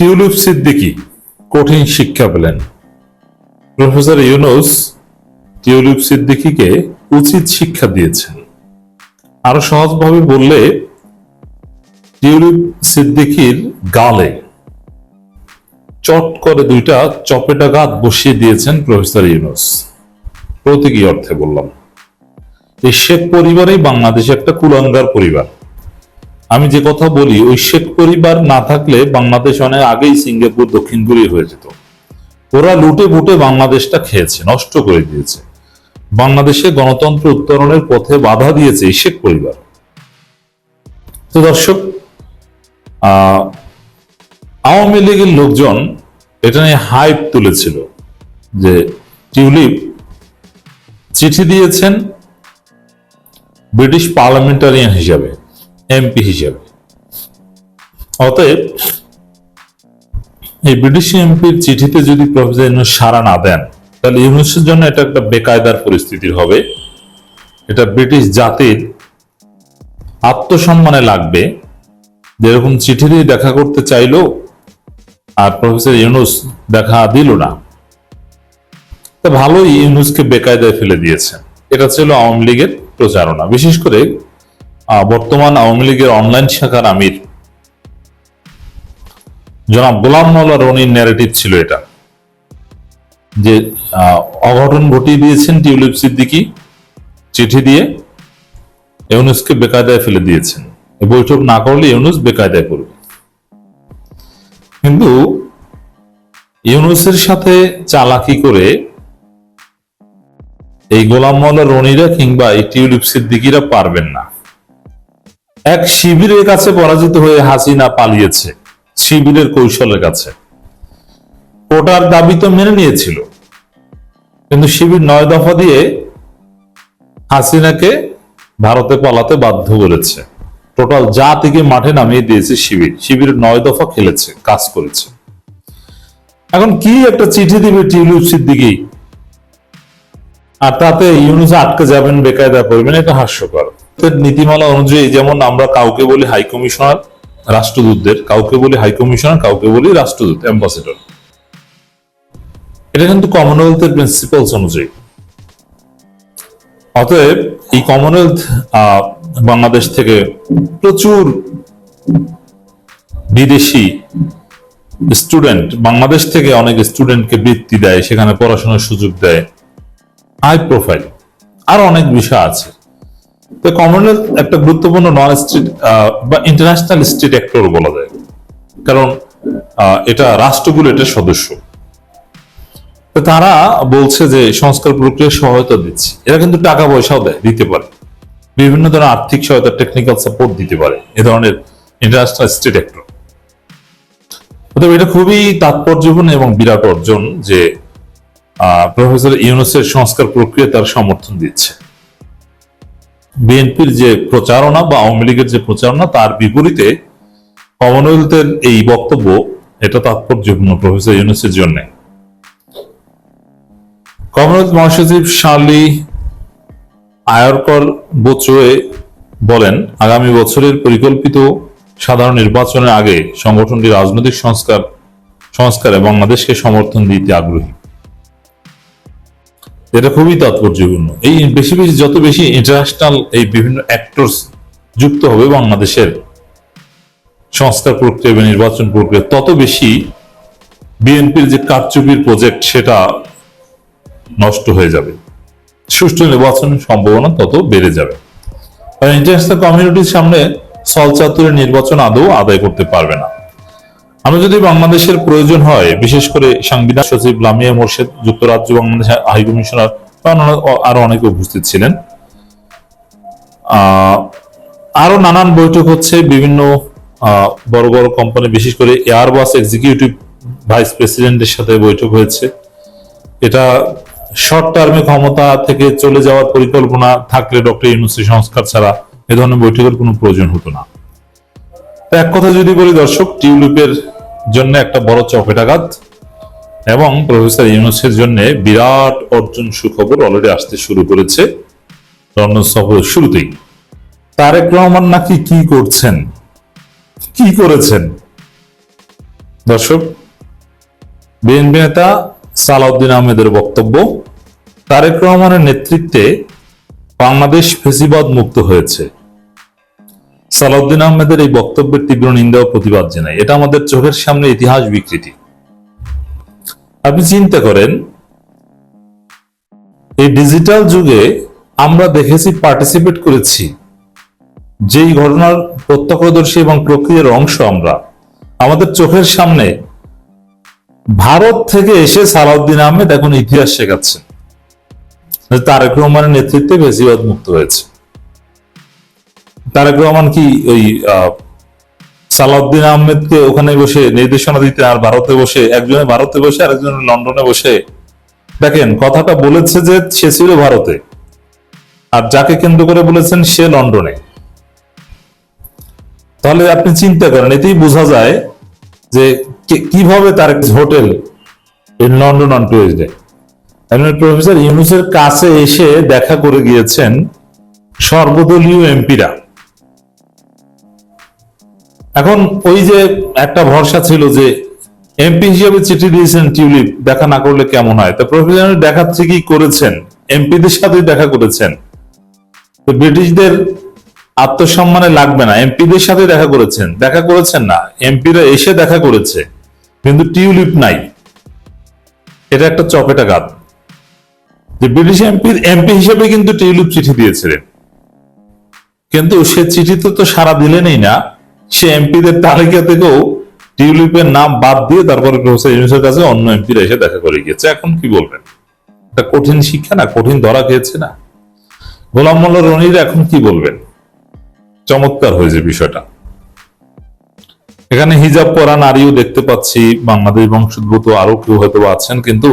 Tulip Siddiqui কঠিন শিক্ষা পেলেন। প্রফেসর ইউনুস টিউলিপ সিদ্দিকিকে উচিত শিক্ষা দিয়েছেন। আরও সহজভাবে বললে টিউলিপ সিদ্দিকির গালে চট করে দুইটা চপেটাঘাত বসিয়ে দিয়েছেন প্রফেসর ইউনুস। প্রতীকী অর্থে বললাম, এই শেখ পরিবারই বাংলাদেশে একটা কুলাঙ্গার পরিবার। আমি যে কথা বলি, ওই শেখ পরিবার না থাকলে বাংলাদেশ অনেক আগেই সিঙ্গাপুর দক্ষিণ কোরিয়া হয়ে যেত। ওরা লুটে বুটে বাংলাদেশটা খেয়েছে, নষ্ট করে দিয়েছে। বাংলাদেশে গণতন্ত্র উত্তরণের পথে বাধা দিয়েছে শেখ পরিবার। তো দর্শক আওয়ামী লীগের লোকজন এটা নিয়ে হাইপ তুলেছিল যে টিউলিপ চিঠি দিয়েছেন ব্রিটিশ পার্লামেন্টারিয়ান হিসাবে। এমপি হিসাবে। অতএব, এই ব্রিটিশ এমপির চিঠিতে যদি প্রফেসর ইউনুস সাড়া না দেন, তাহলে ইউনুসের জন্য এটা একটা বেকায়দার পরিস্থিতির হবে। এটা ব্রিটিশ জাতির আত্মসম্মানে লাগবে। যেরকম চিঠি দিয়ে দেখা করতে চাইলো, আর প্রফেসর ইউনুস দেখা দিল না। তা ভালোই ইউনুসকে বেকায়দায় ফেলে দিয়েছে। এটা ছিল আওয়ামী লীগের প্রচারণা। বিশেষ করে বর্তমান আওয়ামী লীগের অনলাইন শাখার আমির। জনাব গোলাম মোল্লা রনির ন্যারেটিভ ছিল এটা। যে অঘটন ঘটিয়ে দিয়েছেন টিউলিপ সিদ্দিকি, চিঠি দিয়ে ইউনুসকে বেকায়দায় ফেলে দিয়েছেন। বৈঠক না করলে ইউনুস বেকায়দায় করবে কিন্তু ইউনুসের সাথে চালাকি করে এই গোলাম মোল্লা রনিরা কিংবা এই টিউলিপ সিদ্দিকিরা পারবেন না। এক শিবিরের কাছে পরাজিত হয়ে হাসিনা পালিয়েছে, শিবিরের কৌশলের কাছে। কোটার দাবি তো মেনে নিয়েছিল। কিন্তু শিবির নয় দফা দিয়ে হাসিনাকে ভারতে পালাতে বাধ্য করেছে। টোটাল জাতিকে মাঠে নামিয়ে দিয়েছে শিবির। শিবির নয় দফা খেলেছে, কাজ করেছে। এখন কি একটা চিঠি দিবে টিউলিপ সিদ্দিকি? আর তাতে ইউনুস আটকে যাবেন বেকায়দা করবেন এটা হাস্যকর। নীতিমালা অনুযায়ী যেমন আমরা কাউকে বলি হাই কমিশনার রাষ্ট্রদূতদের, কাউকে বলি হাই কমিশনার কাউকে বলি রাষ্ট্রদূত অ্যাম্বাসেডর এটা কিন্তু কমনওয়েলথের প্রিন্সিপালস অনুযায়ী। অতএব এই কমনওয়েলথ বাংলাদেশ থেকে প্রচুর বিদেশি স্টুডেন্ট বাংলাদেশ থেকে অনেক স্টুডেন্টকে বৃত্তি দেয়, সেখানে পড়াশোনার সুযোগ দেয় হাই প্রোফাইল আরও অনেক বিষয় আছে। তো কমনওয়েলথ একটা গুরুত্বপূর্ণ নন স্টেট বা ইন্টারন্যাশনাল স্টেট অ্যাক্টর বলা যায়। কারণ এটা রাষ্ট্রগুলো এটার সদস্য তারা বলছে যে সংস্কার প্রক্রিয়া সহায়তা দিচ্ছে। এরা কিন্তু টাকা পয়সাও দেয়, দিতে পারে। বিভিন্ন ধরনের আর্থিক সহায়তা টেকনিক্যাল সাপোর্ট দিতে পারে। এ ধরনের ইন্টারন্যাশনাল স্টেট অ্যাক্টর অতএব এটা খুবই তাৎপর্যপূর্ণ এবং বিরাট অর্জন যে প্রফেসর ইউনুসের সংস্কার প্রক্রিয়া তার সমর্থন দিচ্ছে। বিএনপির যে প্রচারণা বা আওয়ামী লীগের যে প্রচারণা, তার বিপরীতে কমনওয়েলথের এই বক্তব্য, এটা তাৎপর্যপূর্ণ, প্রফেসর ইউনুসের জন্য। কমনওয়েলথ মহাসচিব শার্লি আয়রকর বোচোয়ে বলেন, আগামী বছরের পরিকল্পিত সাধারণ নির্বাচনের আগে সংগঠনটি রাজনৈতিক সংস্কার, সংস্কারে বাংলাদেশকে সমর্থন দিতে আগ্রহী। এটা খুবই তাৎপর্যপূর্ণ। এই বেশি বেশি যত বেশি ইন্টারন্যাশনাল এই বিভিন্ন অ্যাক্টরস যুক্ত হবে বাংলাদেশের সংস্কার প্রক্রিয়া এবং নির্বাচন প্রক্রিয়া, তত বেশি বিএনপির যে কারচুপির প্রজেক্ট সেটা নষ্ট হয়ে যাবে। সুষ্ঠু নির্বাচনের সম্ভাবনা তত বেড়ে যাবে। কারণ ইন্টারন্যাশনাল কমিউনিটির সামনে সলচাতুরের নির্বাচন আদৌ আদায় করতে পারবে না। আমরা যদি বাংলাদেশের প্রয়োজন হয়, বিশেষ করে সাংবিধান সচিব লামিয়া মোর্শেদ, যুক্তরাজ্য বাংলাদেশ হাই কমিশনার আরও অনেকে উপস্থিত ছিলেন। আরও নানান বৈঠক হচ্ছে, বিভিন্ন বড় বড় কোম্পানি, বিশেষ করে এয়ারবাস এক্সিকিউটিভ ভাইস প্রেসিডেন্টের সাথে বৈঠক হয়েছে। এটা শর্ট টার্মে ক্ষমতা থেকে চলে যাওয়ার পরিকল্পনা থাকলে ডক্টর ইউনুসের সংস্কার ছাড়া এ ধরনের বৈঠকের কোনো প্রয়োজন হতো না। এক কথা যদি বলি, দর্শক, টিউলিপের জন্য একটা বড় চপেটাঘাত এবং প্রফেসর ইউনুসের জন্য বিরাট অর্জন সুখবর অলরেডি আসতে শুরু করেছে লন্ডন সফরের শুরুতেই। তারেক রহমান নাকি কি করছেন? কি করেছেন? দর্শক, বিএনপি নেতা সালাউদ্দিন আহমেদের বক্তব্য, তারেক রহমানের নেতৃত্বে বাংলাদেশ ফেসিবাদ মুক্ত হয়েছে। সালাউদ্দিন আহমেদের এই বক্তব্যের তীব্র নিন্দা ও প্রতিবাদ জানাই। এটা আমাদের চোখের সামনে ইতিহাস বিকৃতি। আপনি চিন্তা করেন, এই ডিজিটাল যুগে আমরা দেখেছি পার্টিসিপেট করেছি, যেই ঘটনার প্রত্যক্ষদর্শী এবং প্রক্রিয়ার অংশ আমরা। আমাদের চোখের সামনে ভারত থেকে এসে সালাউদ্দিন আহমেদ এখন ইতিহাস শেখাচ্ছেন। তারেক রহমানের নেতৃত্বে বেশিবাদ মুক্ত হয়েছে। তারেক রহমান কি ওই সালাউদ্দিন আহমেদকে ওখানে বসে নির্দেশনা দিতে আর ভারতে বসে? একজনে ভারতে বসে আর একজনে লন্ডনে বসে? দেখেন, কথাটা বলেছে যে সে ছিল ভারতে। আর যাকে কেন্দ্র করে বলেছেন সে লন্ডনে। তাহলে আপনি চিন্তা করেন, এতেই বোঝা যায় যে কীভাবে তার hotel London on Tuesday. Professor ইউনুসের কাছে এসে দেখা করে গিয়েছেন সর্বদলীয় এমপিরা। এখন ওই যে একটা ভরসা ছিল যে এমপি হিসেবে চিঠি দিয়েছেন টিউলিপ, দেখা না করলে কেমন হয়? তা প্রফেসর দেখাচ্ছে কি করেছেন? এমপিদের সাথে দেখা করেছেন। তো ব্রিটিশদের আত্মসম্মানে লাগবে না, এমপিদের সাথে দেখা করেছেন। দেখা করেছেন না, এমপিরা এসে দেখা করেছে, কিন্তু টিউলিপ নাই। এটা একটা চপেটা গাত যে ব্রিটিশ এমপির এমপি হিসেবে কিন্তু টিউলিপ চিঠি দিয়েছিলেন। কিন্তু সে চিঠিতে তো সারা দিলেনই না সে এমপিদের তালিকা থেকেও টিউলিপের নাম বাদ দিয়ে তারপরে প্রফেসর কাছে অন্য এমপিরা এসে দেখা করে গিয়েছে। এখন কি বলবেন? এটা কঠিন শিক্ষা না? কঠিন ধরা খেয়েছে না? গোলাম মোল্লা রনির এখন কি বলবেন? চমৎকার হয়েছে বিষয়টা। এখানে হিজাব পরা নারীও দেখতে পাচ্ছি। বাংলাদেশ বংশোদ্ভূত আরও কেউ হয়তো আছেন, কিন্তু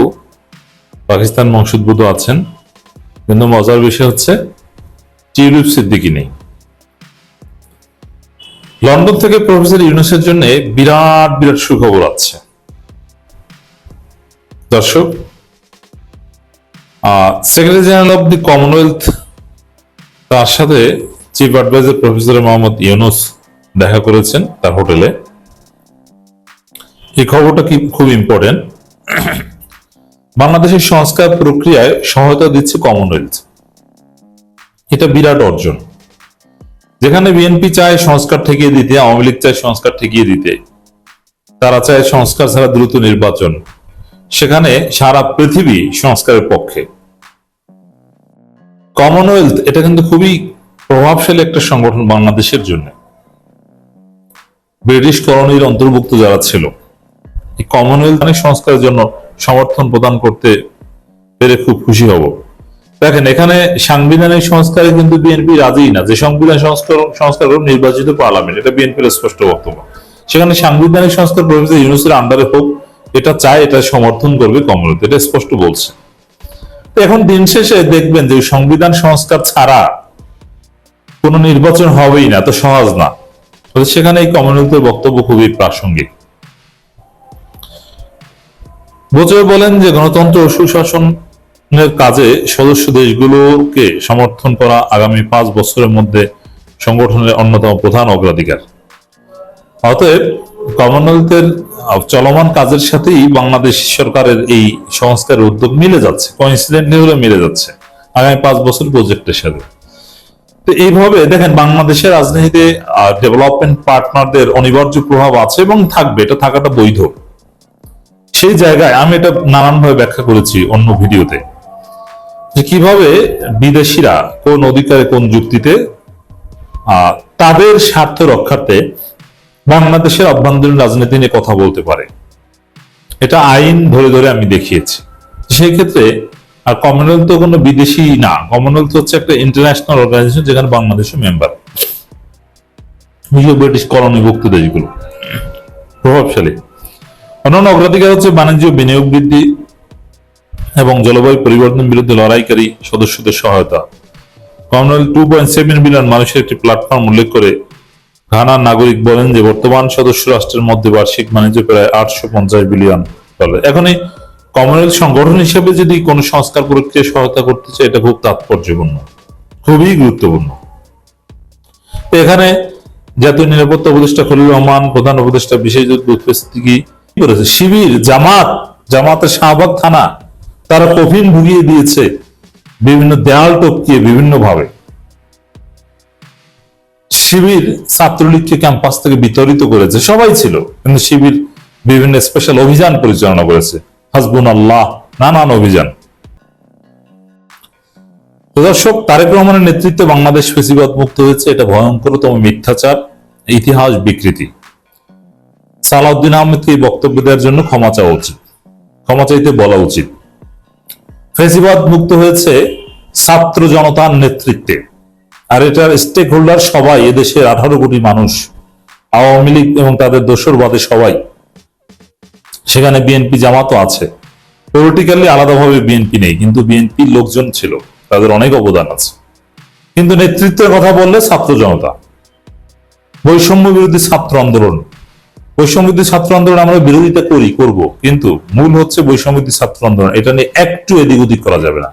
পাকিস্তান বংশোদ্ভূত আছেন। কিন্তু মজার বিষয় হচ্ছে, টিউলিপ সিদ্দিকি নেই। লন্ডন থেকে প্রফেসর ইউনুসের জন্য বিরাট বিরাট সুখবর আছে। দর্শক secretary general of the Commonwealth তার সাথে chief adviser professor Muhammad Yunus দেখা করেছেন তার হোটেলে। এই খবরটা কি খুব ইম্পর্টেন্ট বাংলাদেশের সংস্কার প্রক্রিয়ায় সহায়তা দিচ্ছে কমনওয়েলথ এটা বিরাট অর্জন। যেখানে বিএনপি চায় সংস্কার ঠেকিয়ে দিতে, আওয়ামী লীগ চায় সংস্কার ঠেকিয়ে দিতে, তারা চায় সংস্কার ছাড়া দ্রুত নির্বাচন। সেখানে সারা পৃথিবী সংস্কারের পক্ষে। কমনওয়েলথ এটা কিন্তু খুবই প্রভাবশালী একটা সংগঠন বাংলাদেশের জন্য। ব্রিটিশ কলোনির অন্তর্ভুক্ত যারা ছিল কমনওয়েলথ অনেক সংস্কারের জন্য সমর্থন প্রদান করতে পেরে খুব খুশি হব। দেখেন, এখানে সাংবিধানিক সংস্কারে কিন্তু বিএনপি রাজি না। যে সংবিধান সংস্কার সংস্কার করবে নির্বাচিত পার্লামেন্ট, এটা বিএনপির স্পষ্ট বক্তব্য। সেখানে সাংবিধানিক সংস্কার প্রফেসর ইউনুসের আন্ডারে হোক, এটা চায়, এটা সমর্থন করবে কমনওয়েলথ এটা স্পষ্ট বলছে। এখন দিন শেষে দেখবেন যে সংবিধান সংস্কার ছাড়া কোনো নির্বাচন হবেই না তো সহজ না। সেখানে এই কমনওয়েলথের বক্তব্য খুবই প্রাসঙ্গিক। বোচয় বলেন যে গণতন্ত্র ও সুশাসনের কাজে সদস্য দেশগুলোকে সমর্থন করা আগামী পাঁচ বছরের মধ্যে সংগঠনের অন্যতম প্রধান অগ্রাধিকার। অতএব কমনওয়েলথের চলমান কাজের সাথেই বাংলাদেশ সরকারের এই সংস্কারের উদ্যোগ মিলে যাচ্ছে কনসিডেন্টলি হলে মিলে যাচ্ছে আগামী পাঁচ বছর প্রজেক্টের সাথে। তো এইভাবে দেখেন বাংলাদেশের রাজনীতিতে ডেভেলপমেন্ট পার্টনারদের অনিবার্য প্রভাব আছে এবং থাকবে, এটা থাকাটা বৈধ। সেই জায়গায় আমি এটা নানানভাবে ব্যাখ্যা করেছি অন্য ভিডিওতে। যে কীভাবে বিদেশিরা কোন অধিকারে কোন যুক্তিতে তাদের স্বার্থ রক্ষার্থে বাংলাদেশের অভ্যন্তরীণ রাজনীতি নিয়ে কথা বলতে পারে। এটা আইন ধরে ধরে আমি দেখিয়েছি। সেই ক্ষেত্রে, আর কমনওয়েলথ তো কোনো বিদেশি না কমনওয়েলথ হচ্ছে একটা ইন্টারন্যাশনাল অর্গানাইজেশন যেখানে বাংলাদেশও মেম্বার ব্রিটিশ কলোনিভুক্ত দেশগুলো। প্রভাবশালী। অন্যান্য অগ্রাধিকার হচ্ছে বাণিজ্য, বিনিয়োগ বৃদ্ধি এবং জলবায়ু পরিবর্তন বিরুদ্ধে লড়াইকারী সদস্যদের সহায়তা। Commonwealth two point seven billion মানুষের একটি প্ল্যাটফর্ম উল্লেখ করে ঘানার নাগরিক বলেন যে, বর্তমান সদস্য রাষ্ট্রের মধ্যে বার্ষিক বাণিজ্য প্রায় আটশো পঞ্চাশ বিলিয়ন ডলার এখন এই কমনওয়েলথ সংগঠন হিসেবে যদি কোনো সংস্কার প্রক্রিয়া সহায়তা করতে চায়, এটা খুব তাৎপর্যপূর্ণ, খুবই গুরুত্বপূর্ণ। এখানে জাতীয় নিরাপত্তা উপদেষ্টা খলিল রহমান, প্রধান উপদেষ্টা বিশেষ লুৎফুস করেছে। শিবির, জামাত, জামাতের শাহবাগ থানা তারা কফিন ভুগিয়ে দিয়েছে, বিভিন্ন দেয়াল টপকিয়ে বিভিন্ন ভাবে শিবির ছাত্রলীগকে ক্যাম্পাস থেকে বিতরিত করেছে, সবাই ছিল, কিন্তু শিবির বিভিন্ন স্পেশাল অভিযান পরিচালনা করেছে। হাসবুন আল্লাহ নানান অভিযান। দর্শক, তারেক রহমানের নেতৃত্বে বাংলাদেশ ফেসিবাদ মুক্ত হয়েছে, এটা ভয়ঙ্করতম মিথ্যাচার, ইতিহাস বিকৃতি। সালাউদ্দিন আহমেদকে এই বক্তব্য দেওয়ার জন্য ক্ষমা চাওয়া উচিত। ক্ষমা চাইতে বলা উচিত। ফেসিবাদ মুক্ত হয়েছে ছাত্র জনতার নেতৃত্বে। আর এটার স্টেক হোল্ডার সবাই এদেশের আঠারো কোটি মানুষ, আওয়ামী লীগ এবং তাদের দোসর বাদে সবাই। সেখানে বিএনপি জামাতও আছে। পলিটিক্যালি আলাদাভাবে বিএনপি নেই, কিন্তু বিএনপির লোকজন ছিল, তাদের অনেক অবদান আছে। কিন্তু নেতৃত্বের কথা বললে ছাত্র জনতা। বৈষম্য বিরোধী ছাত্র আন্দোলন বৈষম্য বিরোধী ছাত্র আন্দোলন আমরা বিরোধিতা করি, করব। কিন্তু মূল হচ্ছে বৈষম্য ছাত্র আন্দোলন। এটা নিয়ে একটু এদিক ওদিক করা যাবে না।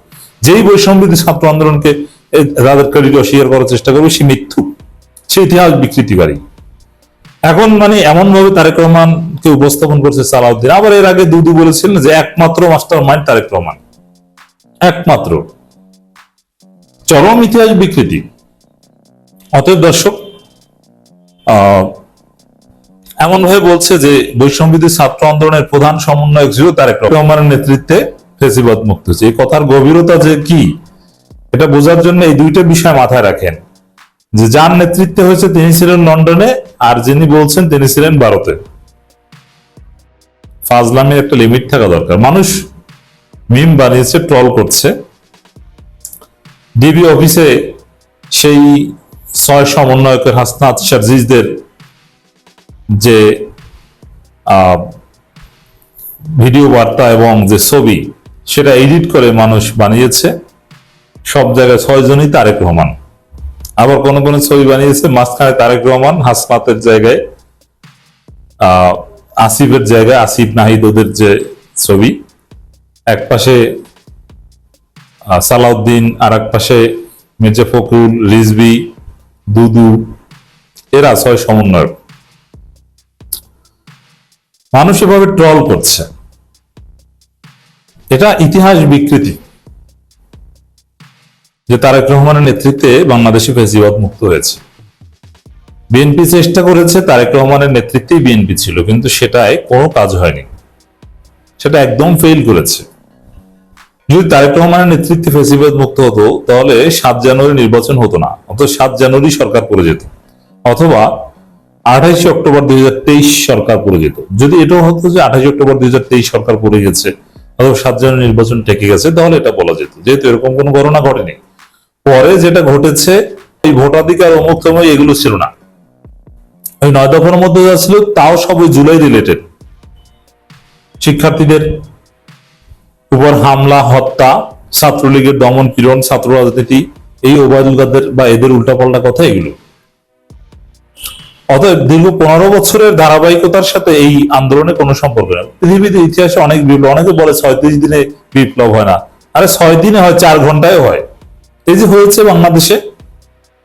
যেই বৈষম্য ছাত্র আন্দোলনকে তাদের ক্রেডিট অস্বীকার করার চেষ্টা করবে, সে মিথ্যু। সে ইতিহাস বিকৃতিবারী এখন মানে এমন ভাবে তারেক রহমানকে উপস্থাপন করছে সালাউদ্দিন। আবার এর আগে দুদু বলেছিলেন যে একমাত্র মাস্টার মাইন্ড তারেক রহমান। একমাত্র। চরম ইতিহাস বিকৃতি। অতএব দর্শক এমন ভাবে বলছে যে বৈষম্যবিধি ছাত্র আন্দোলনের প্রধান সমন্বয়ক ছিল তারেক রহমানের নেতৃত্বে ফেসিবাদ মুক্ত হয়েছে। এই কথার গভীরতা যে কি, এটা বোঝার জন্য এই দুইটা বিষয় মাথায় রাখেন। যে যার নেতৃত্বে হয়েছে তিনি ছিলেন লন্ডনে, আর যিনি বলছেন তিনি ছিলেন ভারতে। ফাজলামের একটা লিমিট থাকা দরকার। মানুষ মিম বানিয়েছে ট্রল করছে। ডিবি অফিসে সেই ছয় সমন্বয়কের হাসনাত শারজিজদের যে ভিডিও বার্তা এবং যে ছবি, সেটা এডিট করে মানুষ বানিয়েছে। সব জায়গায় ছয়জনই তারেক রহমান। আবার কোন কোন ছবি বানিয়েছে, মাঝখানে তারেক রহমান, হাসনাতের জায়গায় আসিফের জায়গায়, আসিফ নাহিদ ওদের যে ছবি। এক পাশে সালাউদ্দিন আর এক পাশে মির্জা ফখরুল রিজবি দুদু, এরা ছয় সমন্বয়ক। মানুষ এভাবে ট্রল করছে। এটা ইতিহাস বিকৃতি। যে তারেক রহমানের নেতৃত্বে বাংলাদেশে ফেসিবাদ মুক্ত হয়েছে। বিএনপি চেষ্টা করেছে তারেক রহমানের নেতৃত্বেই বিএনপি ছিল, কিন্তু সেটায় কোনো কাজ হয়নি। সেটা একদম ফেল করেছে। যদি তারেক রহমানের নেতৃত্বে ফেসিবাদ মুক্ত হতো, তাহলে সাত জানুয়ারি নির্বাচন হতো না অথবা সাত জানুয়ারি সরকার করে যেত। অথবা আঠাইশে অক্টোবর দুই হাজার তেইশ সরকার পড়ে যেত। যদি এটাও হতো যে আঠাইশে অক্টোবর দুই সরকার পড়ে গেছে, অথবা সাত জানুয়ারি নির্বাচন টেকে গেছে, তাহলে এটা বলা যেত। যেহেতু এরকম কোনো ঘটনা ঘটেনি। পরে যেটা ঘটেছে, এই ভোটাধিকার অমুক সময় এগুলো ছিল না। ওই নয় দফার মধ্যে যা ছিল, তাও সব ওই জুলাই রিলেটেড। শিক্ষার্থীদের উপর হামলা, হত্যা, ছাত্রলীগের দমন পীড়ন, ছাত্র রাজনীতি, এই ওবায়দুল কাদের বা এদের উল্টাপাল্টা কথা এগুলো। অতএব দীর্ঘ পনেরো বছরের ধারাবাহিকতার সাথে এই আন্দোলনে কোনো সম্পর্ক নেই। পৃথিবীতে ইতিহাসে অনেক বিপ্লব, অনেকে বলে ছয়ত্রিশ দিনে বিপ্লব হয় না। আরে ছয় দিনে হয়, চার ঘন্টায় হয়। এই যে হয়েছে বাংলাদেশে,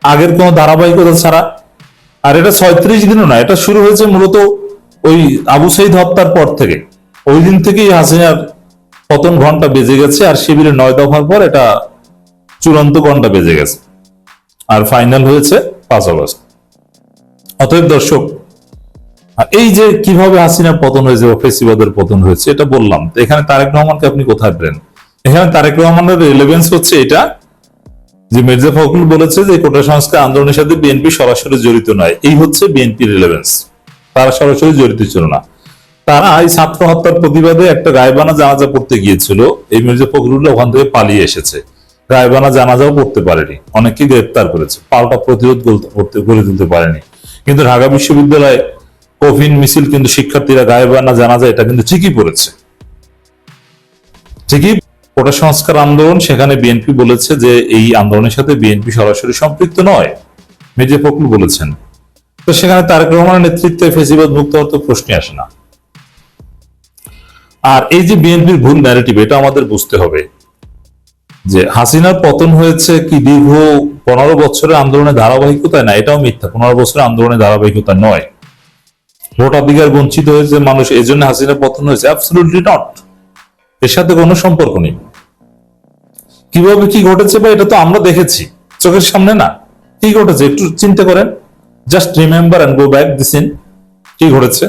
আগের কোনো ধারাবাহিকতা ছাড়া। আর এটা ছয়ত্রিশ দিনও না, এটা শুরু হয়েছে মূলত ওই আবু সাইদ হত্যার পর থেকে। ওই দিন থেকেই হাসিনার পতন ঘণ্টা বেজে গেছে, আর শিবিরের নয় দফার পর এটা চূড়ান্ত ঘণ্টা বেজে গেছে। আর ফাইনাল হয়েছে পাঁচ আগস্ট। অতএব দর্শক এই যে কীভাবে হাসিনার পতন হয়েছে বা ফেসিবাদের পতন হয়েছে, এটা বললাম। এখানে তারেক রহমানকে আপনি কোথায় পেলেন? এখানে তারেক রহমানের রিলেভেন্স হচ্ছে এটা যে মির্জা ফখরুল বলেছে যে কোটা সংস্কার আন্দোলনের সাথে বিএনপি সরাসরি জড়িত নয়। এই হচ্ছে বিএনপি রিলেভেন্স তারা সরাসরি জড়িত ছিল না। তারা এই ছাত্র হত্যার প্রতিবাদে একটা গায়বানা জানাজা পড়তে গিয়েছিল। এই মির্জা ফখরুল ওখান থেকে পালিয়ে এসেছে। গায়বানা জানাজাও পড়তে পারেনি। অনেককে গ্রেপ্তার করেছে। পাল্টা প্রতিরোধ গড়ে তুলতে পারেনি। কিন্তু ঢাকা বিশ্ববিদ্যালয়ে কফিন মিছিল কিন্তু শিক্ষার্থীরা গায়বানা জানাজা এটা কিন্তু ঠিকই পড়েছে ঠিকই কোটা সংস্কার আন্দোলন, সেখানে বিএনপি বলেছে যে এই আন্দোলনের সাথে বিএনপি সরাসরি সম্পৃক্ত নয়, মির্জা ফখরুল বলেছেন। তো সেখানে তারেক রহমানের নেতৃত্বে ফেসিবাদ মুক্ত হওয়ার তো প্রশ্নই আসে না। আর এই যে বিএনপির ভুল ন্যারেটিভ এটা আমাদের বুঝতে হবে যে হাসিনার পতন হয়েছে কি দীর্ঘ পনেরো বছরের আন্দোলনের ধারাবাহিকতায় না, এটাও মিথ্যা। পনেরো বছরের আন্দোলনের ধারাবাহিকতা নয়। ভোটাধিকার বঞ্চিত হয়েছে মানুষ এই জন্য হাসিনা পতন হয়েছে। অ্যাবসলুটলি নট এর সাথে কোনো সম্পর্ক নেই। কীভাবে কি ঘটেছে বা এটা তো আমরা দেখেছি। চোখের সামনে না। কি ঘটেছে? একটু চিন্তা করেন। Just remember and go back this in কি ঘটেছে?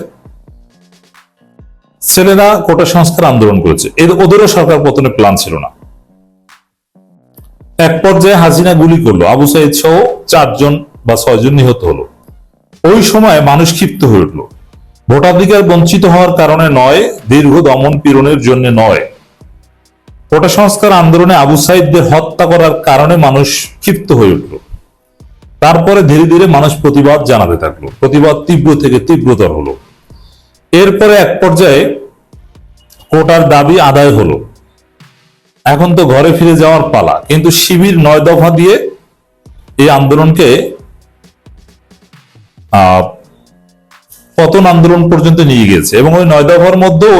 ছেলেরা কোটা সংস্কার আন্দোলন করেছে। এর ওদেরও সরকার পতনের প্ল্যান ছিল না। এক পর্যায়ে হাসিনা গুলি করল। আবু সাইদ সহ চারজন বা ছয়জন নিহত হলো। ওই সময় মানুষ ক্ষিপ্ত হয়ে উঠল। ভোটাধিকার বঞ্চিত হওয়ার কারণে নয়, দীর্ঘ দমন পীড়নের জন্য নয়। কোটা সংস্কার আন্দোলনে আবু সাইদদের হত্যা করার কারণে মানুষ ক্ষিপ্ত হয়ে উঠল। তারপরে ধীরে ধীরে মানুষ প্রতিবাদ জানাতে থাকল। প্রতিবাদ তীব্র থেকে তীব্রতর হলো। এরপরে এক পর্যায়ে কোটার দাবি আদায় হলো। এখন তো ঘরে ফিরে যাওয়ার পালা, কিন্তু শিবির নয় দফা দিয়ে এই আন্দোলনকে পতন আন্দোলন পর্যন্ত নিয়ে গেছে এবং ওই নয় দফার মধ্যে